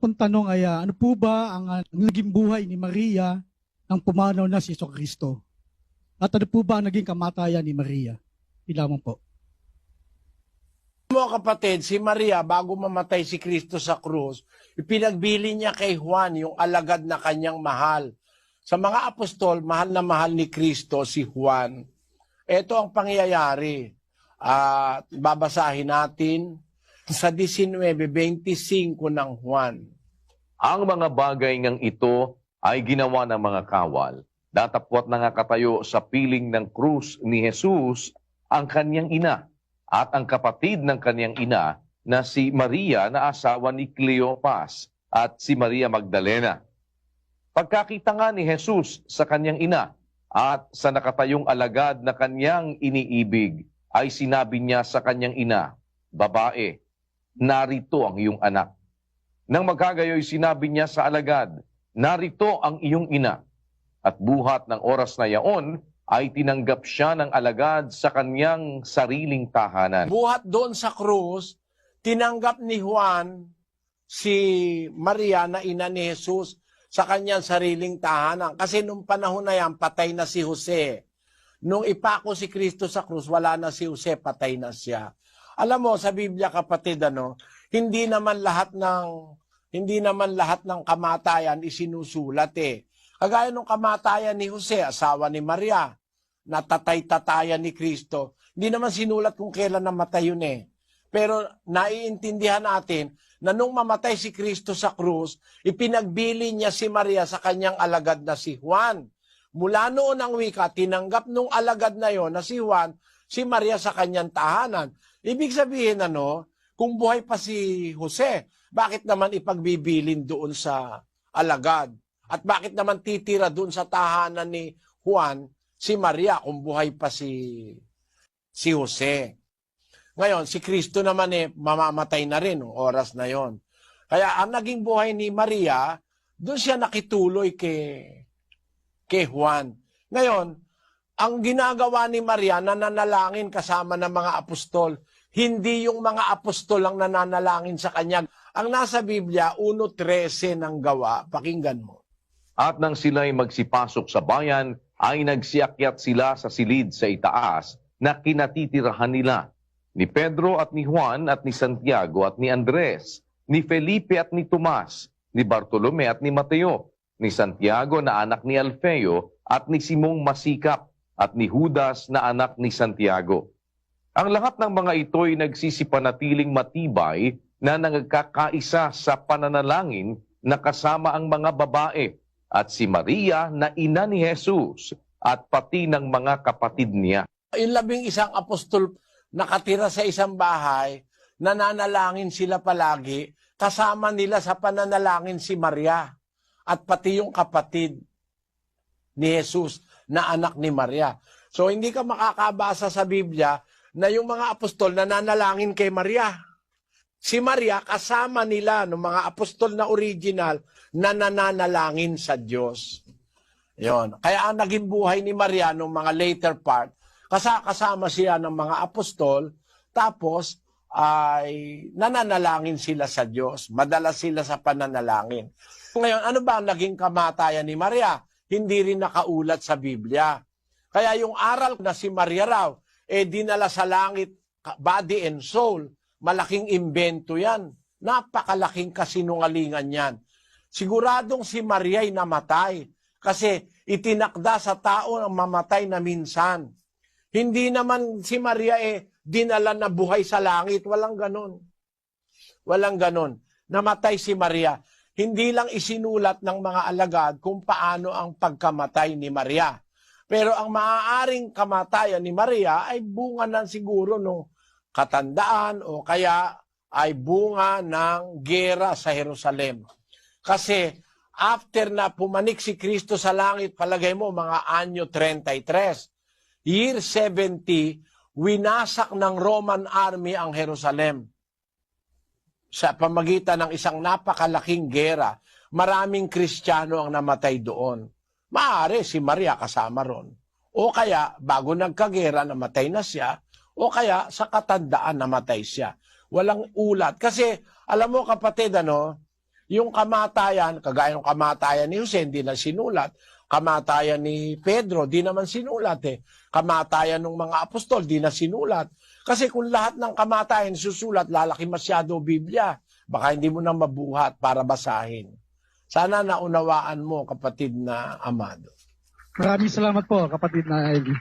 pong tanong ay ah, ano po ba ang ah, naging buhay ni Maria nang pumanaw na si Kristo? At ano po ba ang naging kamatayan ni Maria? Ilamang po. mo kapatid, si Maria, bago mamatay si Kristo sa krus, ipinagbili niya kay Juan yung alagad na kanyang mahal. Sa mga apostol, mahal na mahal ni Kristo si Juan. Ito ang pangyayari. At babasahin natin sa 19.25 ng Juan. Ang mga bagay ngang ito ay ginawa ng mga kawal. Datapwat na nga katayo sa piling ng krus ni Jesus ang kanyang ina at ang kapatid ng kanyang ina na si Maria na asawa ni Cleopas at si Maria Magdalena. Pagkakita nga ni Jesus sa kanyang ina at sa nakatayong alagad na kanyang iniibig, ay sinabi niya sa kanyang ina, Babae, narito ang iyong anak. Nang magkagayoy sinabi niya sa alagad, narito ang iyong ina. At buhat ng oras na yaon, ay tinanggap siya ng alagad sa kanyang sariling tahanan. Buhat doon sa krus, tinanggap ni Juan si Maria na ina ni Jesus sa kanyang sariling tahanan. Kasi nung panahon na yan, patay na si Jose. Nung ipako si Kristo sa krus, wala na si Jose, patay na siya. Alam mo, sa Biblia kapatid, ano, hindi naman lahat ng hindi naman lahat ng kamatayan isinusulat eh. Kagaya nung kamatayan ni Jose, asawa ni Maria, natatay-tatayan ni Kristo. Hindi naman sinulat kung kailan namatay yun eh. Pero naiintindihan natin na nung mamatay si Kristo sa krus, ipinagbili niya si Maria sa kanyang alagad na si Juan. Mula noon ang wika, tinanggap nung alagad na yon na si Juan, si Maria sa kanyang tahanan. Ibig sabihin ano, kung buhay pa si Jose, bakit naman ipagbibilin doon sa alagad? At bakit naman titira doon sa tahanan ni Juan si Maria kung buhay pa si si Jose? Ngayon, si Kristo naman eh, mamamatay na rin ng oras na yon. Kaya ang naging buhay ni Maria, doon siya nakituloy kay, kay Juan. Ngayon, ang ginagawa ni Maria, nananalangin kasama ng mga apostol. Hindi yung mga apostol ang nananalangin sa kanya. Ang nasa Biblia, 1.13 ng gawa. Pakinggan mo. At nang sila'y magsipasok sa bayan, ay nagsiakyat sila sa silid sa itaas na kinatitirahan nila. Ni Pedro at ni Juan at ni Santiago at ni Andres, ni Felipe at ni Tomas, ni Bartolome at ni Mateo, ni Santiago na anak ni Alfeo at ni Simong Masikap at ni Judas na anak ni Santiago. Ang lahat ng mga ito ay nagsisipanatiling matibay na nagkakaisa sa pananalangin na kasama ang mga babae at si Maria na ina ni Jesus at pati ng mga kapatid niya. Yung labing isang apostol nakatira sa isang bahay, nananalangin sila palagi, kasama nila sa pananalangin si Maria at pati yung kapatid ni Jesus na anak ni Maria. So hindi ka makakabasa sa Biblia na yung mga apostol nananalangin kay Maria. Si Maria kasama nila ng mga apostol na original na nananalangin sa Diyos. Yon. Kaya ang naging buhay ni Maria nung mga later part, kasa- kasama siya ng mga apostol, tapos ay nananalangin sila sa Diyos. Madalas sila sa pananalangin. Ngayon, ano ba ang naging kamatayan ni Maria? Hindi rin nakaulat sa Biblia. Kaya yung aral na si Maria raw, eh dinala sa langit, body and soul, malaking imbento yan. Napakalaking kasinungalingan yan. Siguradong si Maria ay namatay kasi itinakda sa tao ang mamatay na minsan. Hindi naman si Maria eh dinala na buhay sa langit. Walang ganon. Walang ganon. Namatay si Maria. Hindi lang isinulat ng mga alagad kung paano ang pagkamatay ni Maria. Pero ang maaaring kamatayan ni Maria ay bunga ng siguro no katandaan o kaya ay bunga ng gera sa Jerusalem. Kasi after na pumanik si Kristo sa langit, palagay mo mga anyo 33, year 70, winasak ng Roman army ang Jerusalem. Sa pamagitan ng isang napakalaking gera, maraming Kristiyano ang namatay doon. Maaari si Maria kasama ron. O kaya, bago nagkagera, namatay na siya. O kaya, sa katandaan, namatay siya. Walang ulat. Kasi, alam mo kapatid, ano, Yung kamatayan, kagaya ng kamatayan ni Jose, hindi na sinulat. Kamatayan ni Pedro, di naman sinulat eh. Kamatayan ng mga apostol, di na sinulat. Kasi kung lahat ng kamatayan susulat, lalaki masyado Biblia. Baka hindi mo na mabuhat para basahin. Sana naunawaan mo, kapatid na amado. Maraming salamat po, kapatid na Ivy.